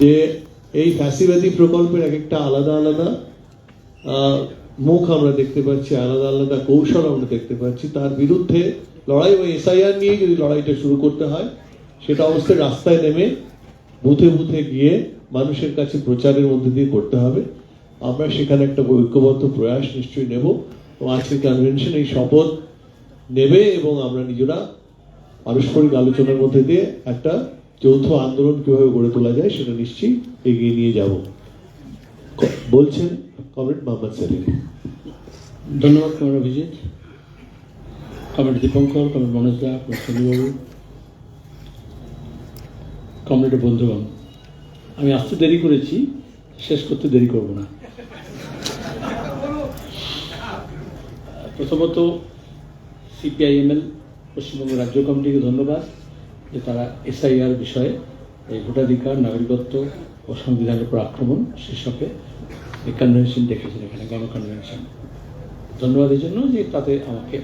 যে এই ফ্যাসিবাদী প্রকল্পের এক একটা আলাদা আলাদা মুখ আমরা দেখতে পাচ্ছি, আলাদা আলাদা কৌশল আমরা দেখতে পাচ্ছি। তার বিরুদ্ধে লড়াই ওই এসআইআর নিয়ে যদি লড়াইটা শুরু করতে হয়, সেটা অবশ্যই রাস্তায় নেমে বুথে বুথে গিয়ে মানুষের কাছে প্রচারের মধ্যে দিয়ে করতে হবে। আমরা সেখানে একটা ঐক্যবদ্ধ প্রয়াস নিশ্চয়ই নেব। এবং আজকের কনভেনশন এই শপথ নেবে এবং আমরা নিজেরা পারস্পরিক আলোচনার মধ্যে দিয়ে একটা যৌথ আন্দোলন কীভাবে গড়ে তোলা যায় সেটা নিশ্চয়ই এগিয়ে নিয়ে যাব। বলছেন কমরেড মোহাম্মদ সেলিম। ধন্যবাদ comrade Abhijit. Comrade Dipankar, comrade Manoj da comrade সন্দীপবাবু বন্ধুগণ। আমি আসতে দেরি করেছি, শেষ করতে দেরি করব না। প্রথমত সিপিআইএমএল পশ্চিমবঙ্গ রাজ্য কমিটিকে ধন্যবাদ। যে তারা এসআইআর বিষয়ে এই ভোটাধিকার, নাগরিকত্ব ও সংবিধানের উপর আক্রমণ, শীর্ষকে এই কনভেনশন ডেকেছেন এখানে গণ কনভেনশন ধন্যবাদ এই জন্য যে তাতে আমাকে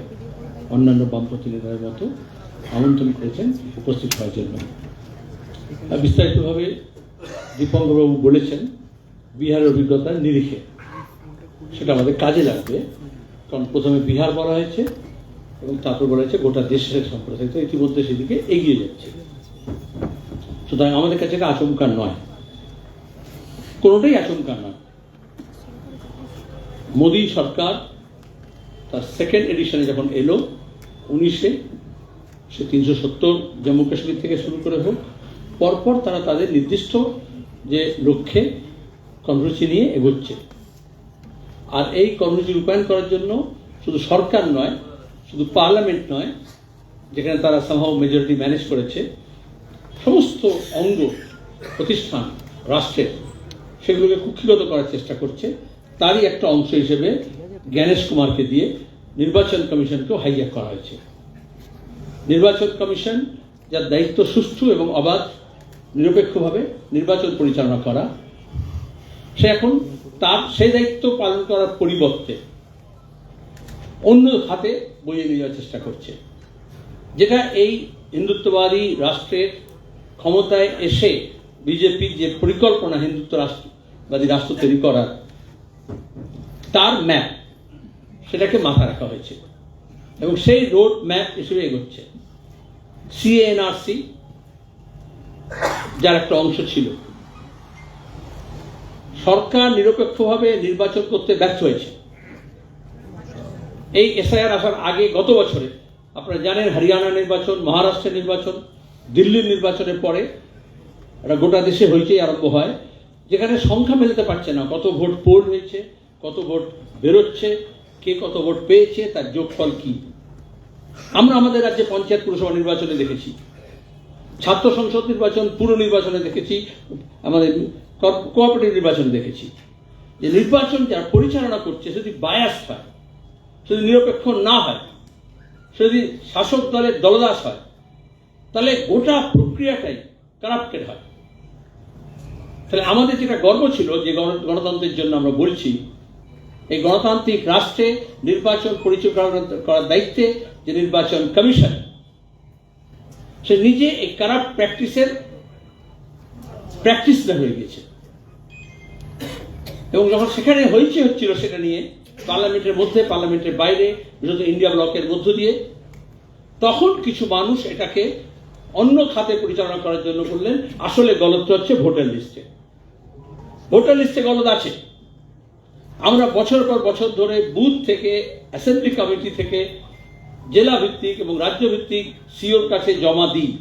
অন্যান্য বামপন্থী নেতাদের মতো আমন্ত্রণ করেছেন, উপস্থিত হওয়ার জন্য। বিস্তারিতভাবে দীপঙ্করবাবু বলেছেন বিহারের অভিজ্ঞতার নিরিখে। সেটা আমাদের কাজে লাগবে। কারণ প্রথমে বিহার বলা হয়েছে এবং তারপর বলা হয়েছে গোটা দেশের সম্প্রসারিত, ইতিমধ্যে সেদিকে এগিয়ে যাচ্ছে। সুতরাং আমাদের কাছে এটা নয়। কোনোটাই আচমকার নয়। মোদী সরকার তার সেকেন্ড এডিশনে যখন এলো, উনিশে, সে তিনশো সত্তর জম্মু কাশ্মীর থেকে শুরু করে হোক, পরপর তারা তাদের নির্দিষ্ট যে লক্ষ্যে কর্মসূচি নিয়ে এগোচ্ছে। আর এই কর্মসূচি রূপায়ণ করার জন্য শুধু সরকার নয় শুধু পার্লামেন্ট নয়, যেখানে তারা সামহাও মেজরিটি ম্যানেজ করেছে, সমস্ত অঙ্গ প্রতিষ্ঠান রাষ্ট্রের সেগুলোকে কুক্ষিগত করার চেষ্টা করছে। তারই একটা অংশ হিসেবে জ্ঞানেশ কুমারকে দিয়ে নির্বাচন কমিশনকেও হাইজ্যাক করা হয়েছে। নির্বাচন কমিশন যার দায়িত্ব সুষ্ঠু এবং অবাধ, নিরপেক্ষভাবে নির্বাচন পরিচালনা করা, সে এখন তার, সেই দায়িত্ব পালন করার পরিবর্তে অন্য হাতে বইয়ে নিয়ে যাওয়ার চেষ্টা করছে। যেটা এই হিন্দুত্ববাদী রাষ্ট্রের ক্ষমতায় এসে বিজেপির যে পরিকল্পনা হিন্দুত্ব রাষ্ট্রবাদী রাষ্ট্র তৈরি করার, তার ম্যাপ সেটাকে মাথায় রাখা হয়েছে এবং সেই রোড ম্যাপ হিসেবে এগোচ্ছে। সিএনআরসি যার একটা অংশ ছিল। সরকার নিরপেক্ষভাবে নির্বাচন করতে ব্যর্থ হয়েছে। এই এসআইআর আসার আগে গত বছরে, আপনারা জানেন হরিয়ানা নির্বাচন, মহারাষ্ট্রের নির্বাচন, দিল্লির নির্বাচনের পরে একটা গোটা দেশে হইচই আরম্ভ হয়, যেখানে সংখ্যা মেলাতে পারছে না। কত ভোট পোল হয়েছে, কত ভোট বেরোচ্ছে, কে কত ভোট পেয়েছে, তার যোগফল কি? আমরা আমাদের রাজ্যে পঞ্চায়েত পুরসভা নির্বাচনে দেখেছি, ছাত্র সংসদ নির্বাচন, পুর নির্বাচনে দেখেছি, আমাদের কোঅপারেটিভ নির্বাচনে দেখেছি। যে নির্বাচন যারা পরিচালনা করছে যদি বায়াস হয়। যদি নিরপেক্ষ না হয়, যদি শাসক দলের দলদাস হয়, তাহলে গোটা প্রক্রিয়াটাই কারাপ্টেড হয়। তাহলে আমাদের যেটা গর্ব ছিল যে গণ- গণতন্ত্রের জন্য আমরা বলছি, এই গণতান্ত্রিক রাষ্ট্রে নির্বাচন পরিচালনা করার দায়িত্বে যে নির্বাচন কমিশন, সে নিজে এই কারাপ্ট প্র্যাকটিসের প্র্যাকটিসটা হয়ে গেছে। এবং যখন সেখানে হয়েছে হচ্ছিল সেটা নিয়ে পার্লামেন্টের মধ্যে, পার্লামেন্টের বাইরে বিশেষত ইন্ডিয়া ব্লকের মধ্য দিয়ে। তখন কিছু মানুষ এটাকে অন্য খাতে পরিচালনা করার জন্য বললেন, আসলে গলত হচ্ছে ভোটার লিস্টে। ভোটার লিস্টে গলত আছে। আমরা বছর পর বছর ধরে বুথ থেকে, অ্যাসেম্বলি কমিটি থেকে, জেলা ভিত্তিক এবং রাজ্য ভিত্তিক সিওর কাছে জমা দিই।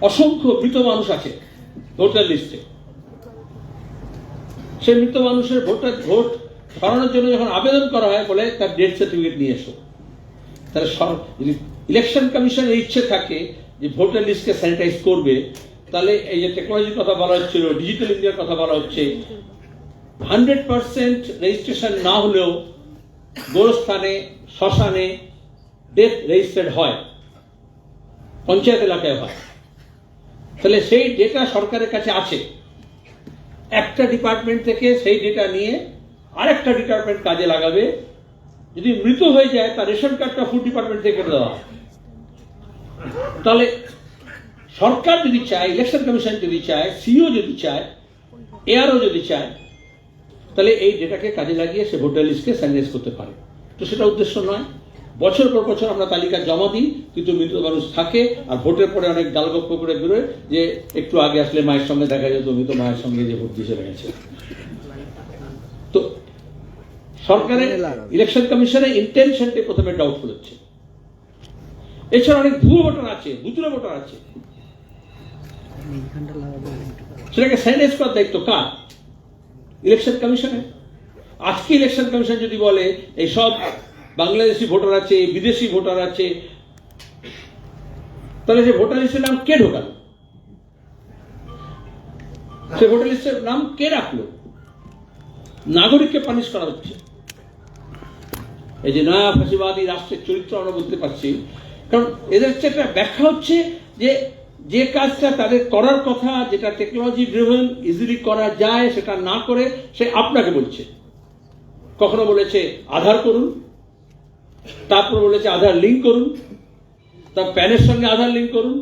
অসংখ্য মৃত মানুষ আছে ভোটার লিস্টে। সেই মৃত মানুষের ভোটার, ভোট সরানোর জন্য যখন আবেদন করা হয়, বলে তার ডেথ সার্টিফিকেট নিয়ে এসো। তাহলে ইলেকশন কমিশনের ইচ্ছে থাকে যে ভোটার লিস্টকে স্যানিটাইজ করবে, তাহলে এই যে টেকনোলজির কথা বলা হচ্ছিল ডিজিটাল ইন্ডিয়ার কথা বলা হচ্ছে হান্ড্রেড পার্সেন্ট রেজিস্ট্রেশন না হলেও গোরস্থানে, শ্মশানে ডেথ রেজিস্টার্ড হয়। পঞ্চায়েত এলাকায় হয়। তাহলে সেই ডেটা সরকারের কাছে আছে। একটা ডিপার্টমেন্ট থেকে সেই ডেটা নিয়ে আরেকটা ডিপার্টমেন্ট কাজে লাগাবে। যদি মৃত হয়ে যায়, তার রেশন কার্ডটা ফুড ডিপার্টমেন্ট থেকে দেওয়া। তাহলে সরকার যদি চায় ইলেকশন কমিশন যদি চায় সিও যদি চায় এআরও যদি চায়, তাহলে এই ডেটাকে কাজে লাগিয়ে সে ভোটার লিস্টকে স্যানিটাইজ করতে পারে। তো সেটা উদ্দেশ্য নয়। বছর পর বছর আমরা তালিকা জমা দিই, কিন্তু মৃত মানুষ থাকে আর ভোটের পরে অনেক ডালগপ্প করে বেরোয় যে একটু আগে আসলে মায়ের সঙ্গে দেখা যেত, মৃত মায়ের সঙ্গে যে ভোট দিয়ে চলে গেছে তো সরকারের ইলেকশন কমিশনের ইন্টেনশনটি প্রথমে ডাউটফুল হচ্ছে এছাড়া অনেক ভুয়ো ভোটার আছে বুতুরা ভোটার আছে। সেটাকে স্যানিটাইজ করার দায়িত্ব কার? ইলেকশন কমিশনের আজকে ইলেকশন কমিশন যদি বলে এই সব বাংলাদেশি ভোটার আছে বিদেশি ভোটার আছে তাহলে যে ভোটার লিস্টের নাম কে ঢোকালো? সে ভোটার লিস্টের নাম কে রাখল? নাগরিককে পানিশ করা হচ্ছে। এই যে নয়া ফাঁসিবাদী রাষ্ট্রের চরিত্র আমরা বলতে পারছি। কারণ এদের হচ্ছে একটা ব্যাখ্যা হচ্ছে যে যে কাজটা তাদের করার কথা, যেটা টেকনোলজি ড্রিভেন ইজিলি করা যায়, সেটা না করে সে আপনাকে বলছে। কখনো বলেছে আধার করুন, তারপর বলেছে আধার লিঙ্ক করুন, তার প্যানের সঙ্গে আধার লিঙ্ক করুন,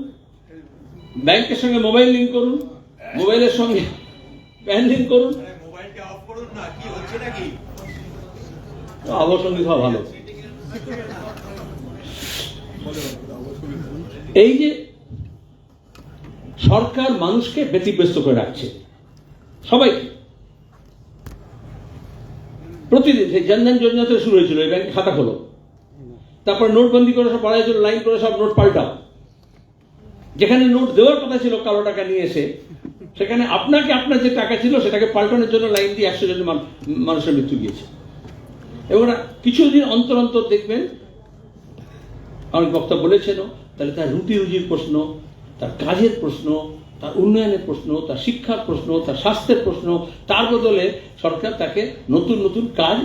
ব্যাংকের সঙ্গে মোবাইল লিঙ্ক করুন মোবাইলের সঙ্গে প্যান লিঙ্ক করুন। আবসঙ্গী হওয়া ভালো। এই যে সরকার মানুষকে ব্যতিব্যস্ত করে রাখছে সবাইকে। প্রতিদিন সেই জনধন যোজনা থেকে শুরু হয়েছিল এই ব্যাংকে খাতা খোলো। তারপর নোটবন্দি করে সব বাড়াইছিল লাইন করে সব নোট পাল্টাও। যেখানে নোট দেওয়ার কথা ছিল কালো টাকা নিয়ে এসে সেখানে আপনাকে আপনার যে টাকা ছিল সেটাকে পাল্টানোর জন্য লাইন দিয়ে একশো জন মান- মানুষের মৃত্যু গিয়েছে। এবং ওরা কিছুদিন অন্তর অন্তর দেখবেন, অনেক বক্তা বলেছেনও, তাহলে তার রুটি রুজির প্রশ্ন, তার কাজের প্রশ্ন, তার উন্নয়নের প্রশ্ন, তার শিক্ষার প্রশ্ন, তার স্বাস্থ্যের প্রশ্ন, তার বদলে সরকার তাকে নতুন নতুন কাজ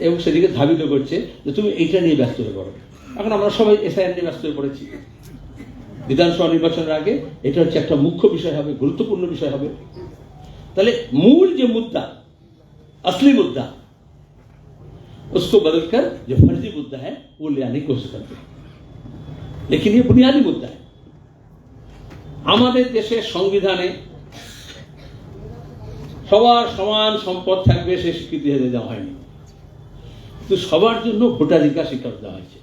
এবং সেদিকে ধাবিত করছে যে তুমি এইটা নিয়ে ব্যস্ত হয়ে পড়ো। এখন আমরা সবাই এসআইআর নিয়ে ব্যস্ত হয়ে পড়েছি। বিধানসভা নির্বাচনের আগে এটা হচ্ছে একটা মুখ্য বিষয় হবে গুরুত্বপূর্ণ বিষয় হবে তাহলে মূল যে মুদ্রা असली मुद्दा उसको बदलकर जो फर्जी मुद्दा है वो ले आने की कोशिश करते हैं लेकिन ये बुनियादी मुद्दा है আমাদের দেশের সংবিধানে সবার সমান সম্পদ থাকবে সে স্বীকৃতি হতে দেওয়া হয়নি কিন্তু সবার জন্য ভোটাধিকার স্বীকার দেওয়া হয়েছে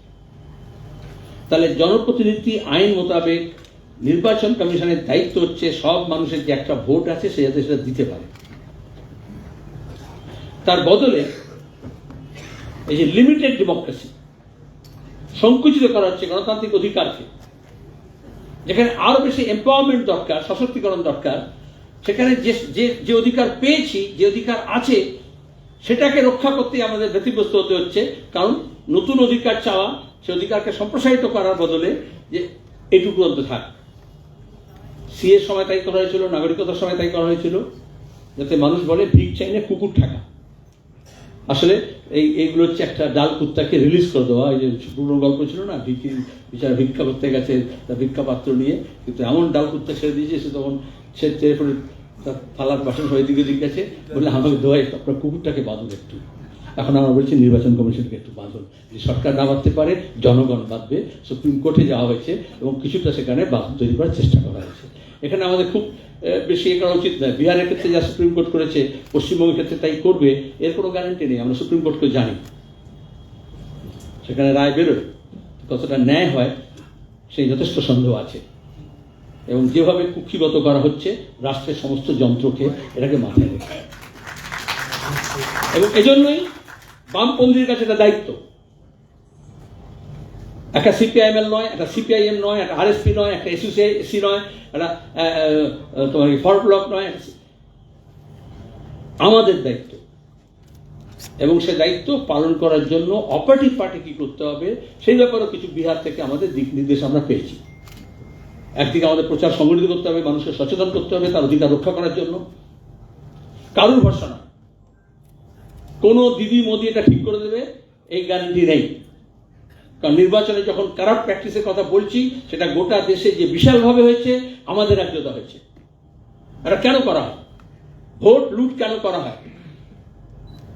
তাহলে জনপ্রতিনিধি আইন মোতাবেক নির্বাচন কমিশনের দায়িত্ব হচ্ছে সব মানুষের যে একটা ভোট আছে সে যাতে সেটা দিতে পারে। তার বদলে এই যে লিমিটেড ডেমোক্রেসি সংকুচিত করা হচ্ছে গণতান্ত্রিক অধিকারকে, যেখানে আরও বেশি এম্পাওয়ারমেন্ট দরকার, সশক্তিকরণ দরকার, সেখানে যে যে অধিকার পেয়েছি, যে অধিকার আছে, সেটাকে রক্ষা করতে আমাদের ব্যতিব্যস্ত হতে হচ্ছে। কারণ নতুন অধিকার চাওয়া সে অধিকারকে সম্প্রসারিত করার বদলে যে এটুকু অন্ত থাক সিএর সময় তাই করা হয়েছিল, নাগরিকতার সময় তাই করা হয়েছিল, যাতে মানুষ বলে ভিক চাইলে কুকুর ঠাকা। আসলে এই এইগুলো হচ্ছে একটা ডাল কুত্তাকে রিলিজ করে দেওয়া। এই যে পুরনো গল্প ছিল না, ভিকি বিচার ভিক্ষা করতে গেছে তার ভিক্ষা পাত্র নিয়ে, কিন্তু এমন ডাল কুত্তা ছেড়ে দিয়েছে, সে তখন সে পড়ে তার থালার বাসন হয়ে দিকে দিকে গেছে বলে আমাকে দোয়াই আপনার কুকুরটাকে বাঁধুন একটু। এখন আমরা বলছি নির্বাচন কমিশনকে একটু বাঁধুন। যে সরকার না বাঁধতে পারে, জনগণ বাঁধবে, সুপ্রিম কোর্টে যাওয়া হয়েছে এবং কিছুটা সেখানে বাঁধ তৈরি করার চেষ্টা করা হয়েছে। এখানে আমাদের খুব বেশি এ করা উচিত নয়। বিহারের ক্ষেত্রে যা সুপ্রিম কোর্ট করেছে, পশ্চিমবঙ্গের ক্ষেত্রে তাই করবে, এর কোনো গ্যারান্টি নেই। আমরা সুপ্রিম কোর্টকে জানি। সেখানে রায় বেরোয়। কতটা ন্যায় হয়, সেই যথেষ্ট সন্দেহ আছে। এবং যেভাবে কুক্ষিগত করা হচ্ছে, রাষ্ট্রের সমস্ত যন্ত্রকে এটাকে মাথায় রেখে। এবং এজন্যই বামপন্থীর কাছে এটা দায়িত্ব। একটা সিপিআইএমএল নয়, একটা সিপিআইএম নয়, একটা আরএসপি নয়, একটা এসইউসি নয়, একটা তোমার ফর ব্লক নয় আমাদের দায়িত্ব। এবং সে দায়িত্ব পালন করার জন্য অপারেটিভ পার্টি কি করতে হবে, সেই ব্যাপারেও কিছু বিহার থেকে আমাদের দিক নির্দেশ আমরা পেয়েছি। একদিকে আমাদের প্রচার সংগঠিত করতে হবে, মানুষকে সচেতন করতে হবে, তার অধিকার রক্ষা করার জন্য। কারুর ভরসা না। কোনো দিদি মোদি এটা ঠিক করে দেবে, এই গ্যারান্টি নেই। কারণ নির্বাচনে যখন কারাপ প্র্যাকটিসের কথা বলছি, সেটা গোটা দেশে যে বিশালভাবে হয়েছে, আমাদের রাজ্যতে হয়েছে। এটা কেন করা হয়? ভোট লুট কেন করা হয়?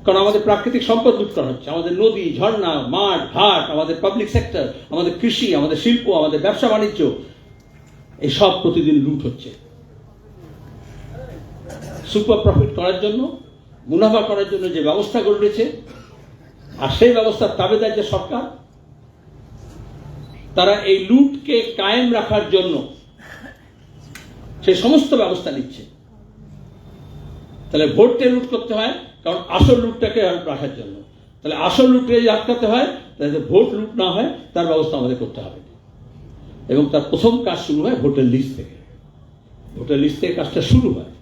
কারণ আমাদের প্রাকৃতিক সম্পদ লুট করা হচ্ছে। আমাদের নদী, ঝর্ণা, মাঠ, ঘাট, আমাদের পাবলিক সেক্টর আমাদের কৃষি, আমাদের শিল্প, আমাদের ব্যবসা, বাণিজ্য, এই সব প্রতিদিন লুট হচ্ছে। সুপার প্রফিট করার জন্য মুনাফা করার জন্য যে ব্যবস্থা গড়ে উঠেছে আর সেই ব্যবস্থার তাবেদার যে সরকার, তারা এই লুটকে কায়েম রাখার জন্য সেই সমস্ত ব্যবস্থা নিচ্ছে। তাহলে ভোটটা লুট করতে হয়, কারণ আসল লুটটাকে রাখার জন্য। তাহলে আসল যদি আটকাতে হয়, তাহলে ভোট লুট না হয়, তার ব্যবস্থা আমাদের করতে হবে। এবং তার প্রথম কাজ শুরু হয় ভোটের লিস্ট থেকে। ভোটের লিস্ট থেকে কাজটা শুরু হয়।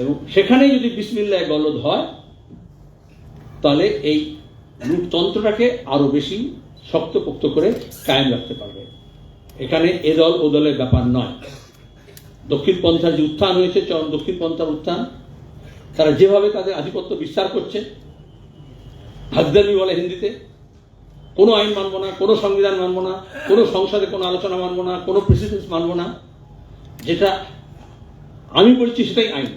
এবং সেখানে যদি বিসমিল্লায় গলদ হয়, তাহলে এই লুটতন্ত্রটাকে আরও বেশি শক্তপোক্ত করে কায়েম রাখতে পারবে। এখানে এ দল ও দলের ব্যাপার নয়। দক্ষিণ পন্থার যে উত্থান হয়েছে, চরম দক্ষিণ পন্থার উত্থান, তারা যেভাবে তাদের আধিপত্য বিস্তার করছে হাজদামি বলে হিন্দিতে, কোনো আইন মানব না, কোনো সংবিধান মানব না, কোনো সংসদে কোনো আলোচনা মানব না, কোনো প্রেসিডেন্স মানব না, যেটা আমি বলছি সেটাই আইন।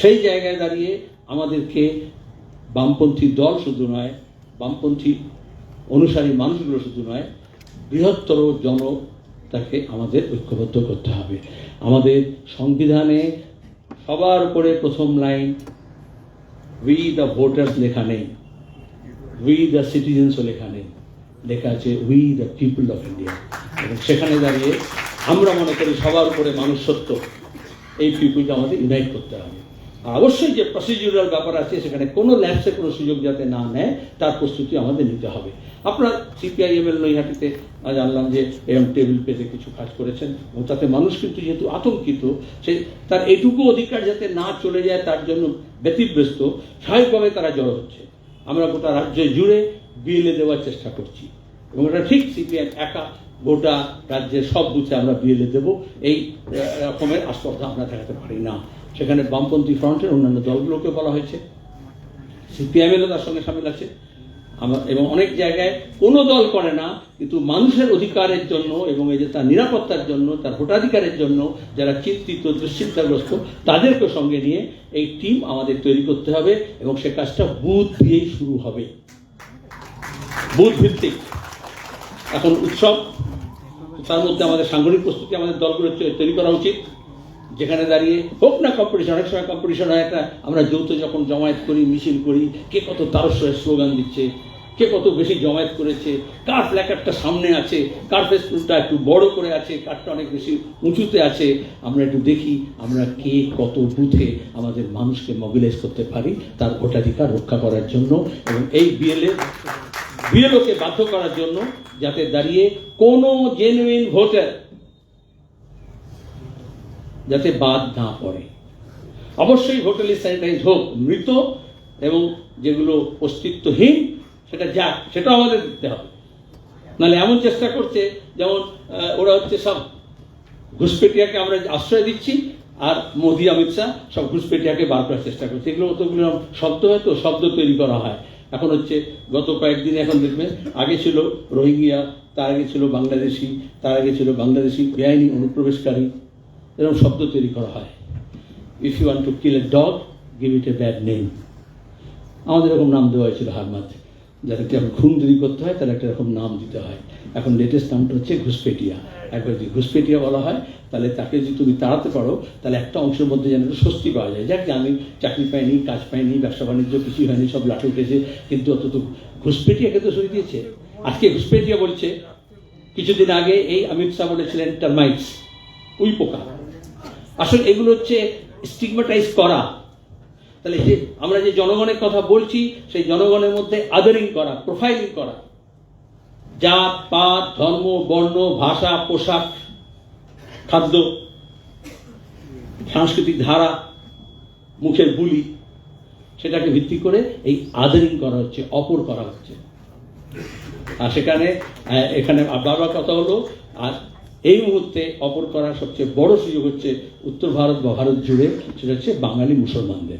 সেই জায়গায় দাঁড়িয়ে আমাদেরকে বামপন্থী দল শুধু নয়, বামপন্থী অনুসারী মানুষগুলো শুধু নয়, বৃহত্তর জনতাকে আমাদের ঐক্যবদ্ধ করতে হবে। আমাদের সংবিধানে সবার উপরে প্রথম লাইন উই দ্য ভোটার্স লেখা নেই। উই দ্য সিটিজেন্সও লেখা নেই। লেখা আছে we the people of India এবং সেখানে দাঁড়িয়ে আমরা মনে করি সবার উপরে মানুষ সত্য এই পিপুলকে আমাদের ইউনাইট করতে হবে। অবশ্যই যে প্রসিডিউরাল ব্যাপার আছে, সেখানে কোনো ল্যাপসে কোনো সুযোগ যাতে না নেয়, তার প্রস্তুতি আমাদের নিতে হবে। আপনার সিপিআইএম এর নৈহাটিতে জানলাম যে এরম টেবিল পেতে কিছু কাজ করেছেন, এবং তাতে মানুষ কিন্তু যেহেতু আতঙ্কিত, সে তার এটুকু অধিকার যাতে না চলে যায়, তার জন্য ব্যতিব্যস্ত, স্বাভাবিকভাবে তারা জড়ো হচ্ছে। আমরা গোটা রাজ্য জুড়ে বিএলএ দেওয়ার চেষ্টা করছি। এবং এটা ঠিক সিপিএম একা, গোটা রাজ্যের সব বুথে আমরা বিএলএ দেবো। এই রকমের আস্পর্ধা আমরা দেখাতে পারি না। সেখানে বামপন্থী ফ্রন্টের অন্যান্য দলগুলোকে বলা হয়েছে। সিপিএমএলও তার সঙ্গে সামিল আছে। আমার এবং অনেক জায়গায় কোনো দল করে না, কিন্তু মানুষের অধিকারের জন্য এবং এই যে তার নিরাপত্তার জন্য, তার ভোটাধিকারের জন্য যারা চিন্তিত, দুশ্চিন্তাগ্রস্ত তাদেরকে সঙ্গে নিয়ে এই টিম আমাদের তৈরি করতে হবে এবং সে কাজটা বুথ দিয়েই শুরু হবে। বুথ ভিত্তিক। এখন উৎসব, তার মধ্যে আমাদের সাংগঠনিক প্রস্তুতি আমাদের দলগুলো তৈরি করা উচিত। যেখানে দাঁড়িয়ে হোক না কম্পিটিশন অনেক সময় কম্পিটিশন হয় একটা, আমরা যৌথ যখন জমায়েত করি, মিছিল করি, কে কত তারস্বরের স্লোগান দিচ্ছে, কে কত বেশি জমায়েত করেছে, কার প্ল্যাকারটা সামনে আছে, কার ফেসবুকটা একটু বড় করে আছে, কারটা অনেক বেশি উঁচুতে আছে, আমরা একটু দেখি, আমরা কে কত বুথে আমাদের মানুষকে মোবিলাইজ করতে পারি, তার ভোটাধিকার রক্ষা করার জন্য, এবং এই বিএলএ বিএলওকে বাধ্য করার জন্য, যাতে দাঁড়িয়ে কোনো জেনুইন ভোটার যাতে বাদ না পড়ে। অবশ্যই লিস্ট স্যানিটাইজ হোক, মৃত এবং যেগুলো অস্তিত্বহীন, সেটা যাক, সেটাও আমাদের দিতে হবে। নাহলে এমন চেষ্টা করছে, যেমন ওরা হচ্ছে সব ঘুষপেটিয়াকে আমরা আশ্রয় দিচ্ছি, আর মোদি, অমিত শাহ সব ঘুষপেটিয়াকে বার করার চেষ্টা করছে। এগুলো অতগুলো শব্দ হয় তো, শব্দ তৈরি করা হয়। এখন হচ্ছে গত কয়েকদিন এখন দেখবেন, আগে ছিল রোহিঙ্গিয়া, তার আগে ছিল বাংলাদেশি, তার আগে ছিল বাংলাদেশি বেআইনি অনুপ্রবেশকারী। এরকম শব্দ তৈরি করা হয়। If you want to kill a dog give it a bad name আমাদের এরকম নাম দেওয়া হয়েছিল হারমাত যাদেরকে এখন খুন যদি করতে হয় তাহলে একটা এরকম নাম দিতে হয়। এখন লেটেস্ট নামটা হচ্ছে ঘুষপেটিয়া একবার যদি ঘুষপেটিয়া বলা হয়, তাহলে তাকে যদি তুমি তাড়াতে পারো, তাহলে একটা অংশের মধ্যে যেন একটু স্বস্তি পাওয়া যায়। যাক, আমি চাকরি পাইনি, কাজ পাইনি, ব্যবসা বাণিজ্য কিছুই হয়নি, সব লাঠে উঠেছে, কিন্তু অত তো ঘুষপেটিয়াকে তো সরিয়ে দিয়েছে। আজকে ঘুষপেটিয়া বলছে, কিছুদিন আগে এই অমিত শাহ বলেছিলেন টার্মাইটস উই পোকা। আসলে এগুলো হচ্ছে স্টিগমাটাইজ করা। তাহলে যে আমরা যে জনগণের কথা বলছি, সেই জনগণের মধ্যে আদরিং করা প্রোফাইলিং করা। জাত, পাত, ধর্ম, বর্ণ, ভাষা, পোশাক, খাদ্য, সাংস্কৃতিক ধারা, মুখের বুলি, সেটাকে ভিত্তি করে এই আদরিং করা হচ্ছে, অপর করা হচ্ছে। আর সেখানে এখানে বারবার কথা হলো, আর এই মুহূর্তে অপর করার সবচেয়ে বড় সুযোগ হচ্ছে উত্তর ভারত বা ভারত জুড়ে সেটা হচ্ছে বাঙালি মুসলমানদের।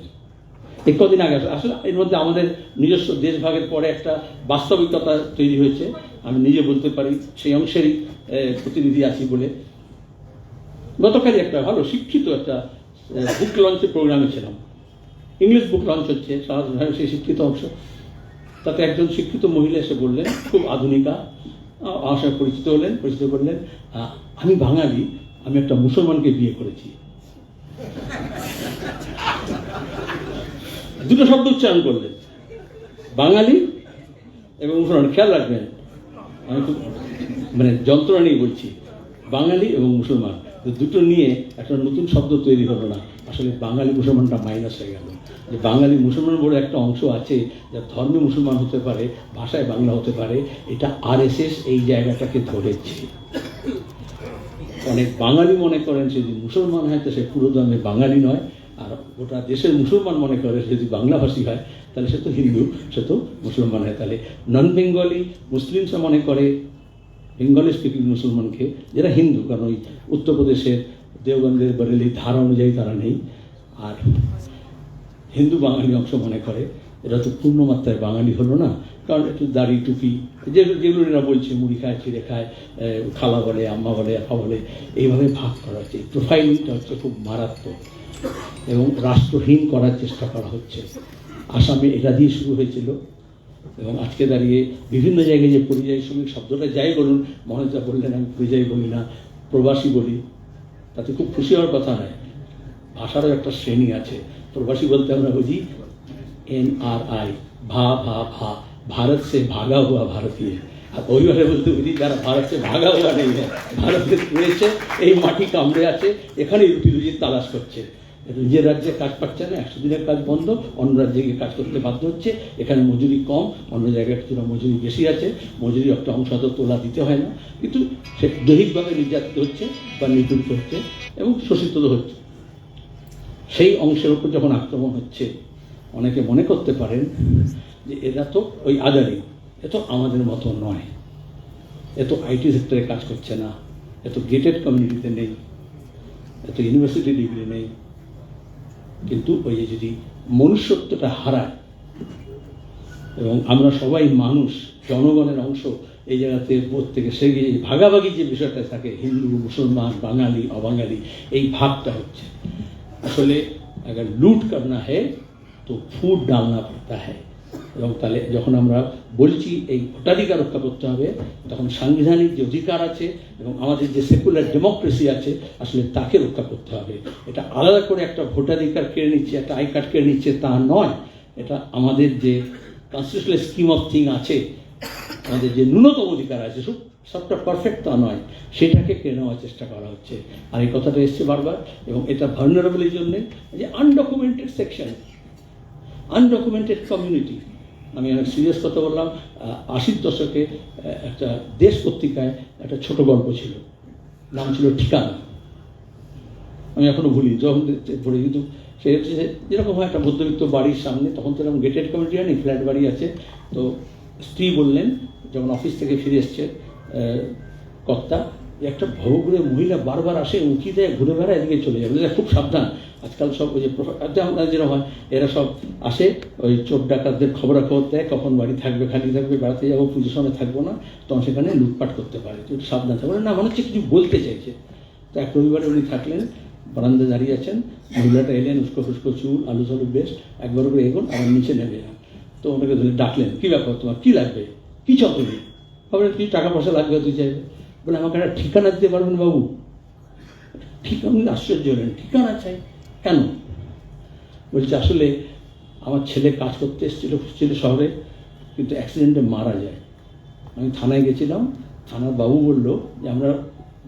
এই কদিন আগে আসলে- এর মধ্যে আমাদের নিজস্ব দেশভাগের পরে একটা বাস্তবিকতা তৈরি হয়েছে। আমি নিজে বলতে পারি, সেই অংশেরই প্রতিনিধি আছি বলে। গতকালই একটা ভালো শিক্ষিত একটা বুক লঞ্চের প্রোগ্রামে ছিলাম। ইংলিশ বুক লঞ্চ হচ্ছে সারা সেই শিক্ষিত অংশ। তাতে একজন শিক্ষিত মহিলা এসে বললেন, খুব আধুনিকা আমার পরিচিত হলেন, পরিচিত করলেন। আমি বাঙালি, আমি একটা মুসলমানকে বিয়ে করেছি। দুটো শব্দ উচ্চারণ করলেন। বাঙালি এবং মুসলমান, খেয়াল রাখবেন। আমি খুব মানে যন্ত্রণা নিয়ে বলছি, বাঙালি এবং মুসলমান। দুটো নিয়ে একটা নতুন শব্দ তৈরি হলো না। আসলে বাঙালি মুসলমানটা মাইনাস হয়ে গেল। যে বাঙালি মুসলমান বলে একটা অংশ আছে, যা ধর্মে মুসলমান হতে পারে, ভাষায় বাংলা হতে পারে, এটা আরএসএস এই জায়গাটাকে ধরেছে। অনেক বাঙালি মনে করেন সে যদি মুসলমান হয়, তো সে পুরো দমে বাঙালি নয়। আর গোটা দেশের মুসলমান মনে করে সে যদি বাংলাভাষী হয়, তাহলে সে তো হিন্দু, সে তো মুসলমান হয়। তাহলে নন বেঙ্গলি মুসলিমসরা মনে করে বেঙ্গলি স্পিকিং মুসলমানকে, যারা হিন্দু, কারণ ওই উত্তরপ্রদেশের দেওবন্দের বরেলি ধারা অনুযায়ী তারা নেই। আর হিন্দু বাঙালি অংশ মনে করে, এরা তো পূর্ণ মাত্রায় বাঙালি হলো না, কারণ একটু দাড়ি টুপি যেগুলো যেগুলো এরা বলছে, মুড়ি খায় চিড়ে খায় খালা বলে, আম্মা বলে, আপা বলে, এইভাবে ভাগ করা হচ্ছে। প্রোফাইলিংটা হচ্ছে খুব মারাত্মক এবং রাষ্ট্রহীন করার চেষ্টা করা হচ্ছে। আসামে এটা দিয়ে শুরু হয়েছিল এবং আজকে দাঁড়িয়ে বিভিন্ন জায়গায় যে পরিযায়ী শ্রমিক শব্দটা যাই বলুন মনোজা বললেন, আমি পরিযায়ী বলি না, প্রবাসী বলি, তাতে খুব খুশি হওয়ার কথা নয়। ভাষারও একটা শ্রেণি আছে। প্রবাসী বলতে আমরা বুঝি এন আর আই ভা ভা ভা भारत से भागा हुआ भारतीय আর ওইভাবে বলতে বুঝি যারা ভারত সে ভাগা হুয়া নেই হ্যাঁ, ভারতে রয়েছে এই মাটি কামড়ে আছে এখানে রুটি রুজির তালাশ করছে নিজের রাজ্যে কাজ পাচ্ছে না একশো দিনের কাজ বন্ধ অন্য রাজ্যে গিয়ে কাজ করতে বাধ্য হচ্ছে এখানে মজুরি কম অন্য জায়গায় কিছুটা মজুরি বেশি আছে মজুরি একটা অংশ হয়তো তোলা দিতে হয় না কিন্তু সে দৈহিকভাবে নির্যাতিত হচ্ছে বা নিপীড়িত হচ্ছে এবং শোষিত হচ্ছে সেই অংশের উপর যখন আক্রমণ হচ্ছে, অনেকে মনে করতে পারেন যে এরা তো ওই আজারি এ তো আমাদের মতো নয়। এ তো আইটি সেক্টরে কাজ করছে না, এ তো গেটেড কমিউনিটিতে নেই এত ইউনিভার্সিটি ডিগ্রি নেই। কিন্তু ওই যে যদি মনুষ্যত্বটা হারায়, এবং আমরা সবাই মানুষ, জনগণের অংশ, এই জায়গাতে বোধ থেকে সে গিয়ে ভাগাভাগি যে বিষয়টা থাকে, হিন্দু, মুসলমান, বাঙালি, অবাঙালি, এই ভাগটা হচ্ছে। আসলে अगर लूट करना है तो फूट डालना पड़ता है এবং তাহলে যখন আমরা বলছি এই ভোটাধিকার রক্ষা করতে হবে তখন সাংবিধানিক যে অধিকার আছে এবং আমাদের যে সেকুলার ডেমোক্রেসি আছে আসলে তাকে রক্ষা করতে হবে এটা আলাদা করে একটা ভোটাধিকার কেড়ে নিচ্ছে একটা আই কার্ড কেড়ে নিচ্ছে তা নয় এটা আমাদের যে কনস্টিটিউশনাল স্কিম অফ থিং আছে আমাদের যে ন্যূনতম অধিকার আছে, সব সবটা পারফেক্ট তা নয়। সেটাকে কেড়ে নেওয়ার চেষ্টা করা হচ্ছে। আর এই কথাটা এসছে বারবার, এবং এটা ভার্নারেবলের জন্যে যে আনডকুমেন্টেড সেকশন আনডকুমেন্টেড কমিউনিটি আমি অনেক সিরিয়াস কথা বললাম আশির দশকে একটা দেশ পত্রিকায় একটা ছোট গল্প ছিল। নাম ছিল ঠিকানা। আমি এখনও ভুলি, যখন পড়ি কিন্তু সে যেরকম হয় একটা মধ্যবিত্ত বাড়ির সামনে, তখন তো এরকম গেটেড কমিটি হয়নি ফ্ল্যাট বাড়ি আছে, তো স্ত্রী বললেন যখন অফিস থেকে ফিরে এসছে কর্তা একটা ভবঘুরে মহিলা বারবার আসে উঁকি দেয় ঘুরে বেড়ায় এদিকে চলে যাবে। বলে, খুব সাবধান। আজকাল সব ওই যে আচ্ছা, যেরকম হয় এরা সব আসে ওই চোর ডাকাতদের খবরাখবর দেয় কখন বাড়ি থাকবে খালি থাকবে বেড়াতে যাব পুজোর সময় থাকব না তখন সেখানে লুটপাট করতে পারে। একটু সাবধান থাকবে না মনে হচ্ছে কিছু বলতে চাইছে। তো এক রবিবারে উনি থাকলেন বারান্দা দাঁড়িয়ে আছেন মহিলাটা এলেন উস্কো ফুস্কো চুল আলু সালু বেশ একবার করে এগোন আবার নিচে নেমে যান। তো ওনাকে ডাকলেন, কী ব্যাপার তোমার? কী লাগবে? কী চাও তুমি ভাবলেন কি টাকা পয়সা লাগবে তুই চাইবে বলে, আমাকে একটা ঠিকানা দিতে পারবেন বাবু? ঠিকানা? আশ্চর্য হলেন। ঠিকানা চাই? কেন? বলছে, আসলে আমার ছেলে কাজ করতে এসেছিল ছিল শহরে, কিন্তু অ্যাক্সিডেন্টে মারা যায়। আমি থানায় গেছিলাম, থানার বাবু বলল যে, আমরা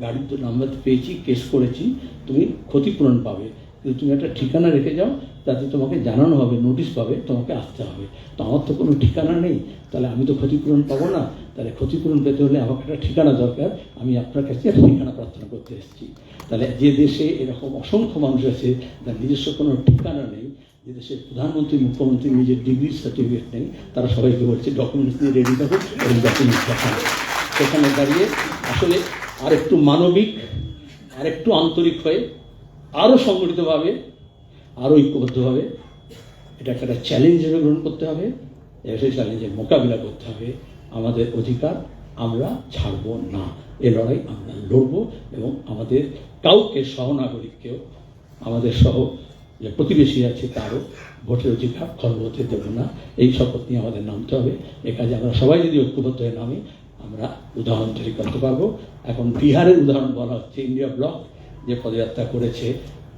গাড়ির তো নাম্বার পেয়েছি, কেস করেছি, তুমি ক্ষতিপূরণ পাবে। কিন্তু তুমি একটা ঠিকানা রেখে যাও তাতে তোমাকে জানানো হবে নোটিশ পাবে, তোমাকে আসতে হবে। তো আমার তো কোনো ঠিকানা নেই। তাহলে আমি তো ক্ষতিপূরণ পাবো না। তাহলে ক্ষতিপূরণ পেতে হলে আমাকে একটা ঠিকানা দরকার। আমি আপনার কাছে একটা ঠিকানা প্রার্থনা করতে এসেছি। তাহলে যে দেশে এরকম অসংখ্য মানুষ আছে, তার নিজস্ব কোনো ঠিকানা নেই, যে দেশের প্রধানমন্ত্রী, মুখ্যমন্ত্রী, নিজের ডিগ্রি সার্টিফিকেট নেই, তারা সবাইকে বলছে ডকুমেন্টস নিয়ে রেডি থাকো, এবং ডকুমেন্টস দেখানো সেখানে দাঁড়িয়ে আসলে আর একটু মানবিক আর একটু আন্তরিক হয়ে আরও সংগঠিতভাবে আরও ঐক্যবদ্ধভাবে এটা একটা চ্যালেঞ্জ হিসেবে গ্রহণ করতে হবে। সেই চ্যালেঞ্জের মোকাবিলা করতে হবে। আমাদের অধিকার আমরা ছাড়ব না। এ লড়াই আমরা লড়ব এবং আমাদের কাউকে সহনাগরিককেও, আমাদের সহ যে প্রতিবেশী আছে তারও ভোটের অধিকার খর্ব হতে দেব না। এই শপথ নিয়ে আমাদের নামতে হবে। এ কাজে আমরা সবাই যদি ঐক্যবদ্ধ হয়ে নামি, আমরা উদাহরণ তৈরি করতে পারব। এখন বিহারের উদাহরণ বলা হচ্ছে, ইন্ডিয়া ব্লক যে পদযাত্রা করেছে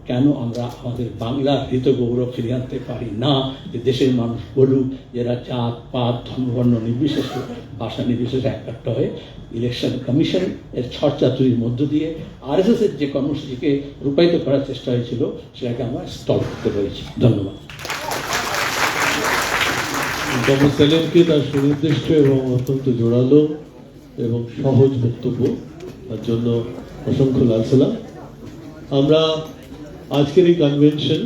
কেন আমরা আমাদের বাংলার হৃত গৌরব ফিরিয়ে আনতে পারি না? যে দেশের মানুষ বলুক যারা জাত, পাত, ধর্মবর্ণ নির্বিশেষে, ভাষা নির্বিশেষে একটা হয়ে ইলেকশন কমিশন এর ছড়চাতুরির মধ্য দিয়ে আরএসএস এর যে কর্মসূচিকে রূপায়িত করার চেষ্টা হয়েছিল, সেটাকে আমরা স্টল করতে পেরেছি। ধন্যবাদ। সেলেমকে তার সুনির্দিষ্ট এবং অত্যন্ত জোরালো এবং সহজ বক্তব্য, তার জন্য অসংখ্য লাল আমরা আজকের এই কনভেনশন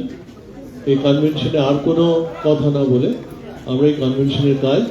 এই কনভেনশনে আর কোনো কথা না বলে আমরা এই কনভেনশনের কাজ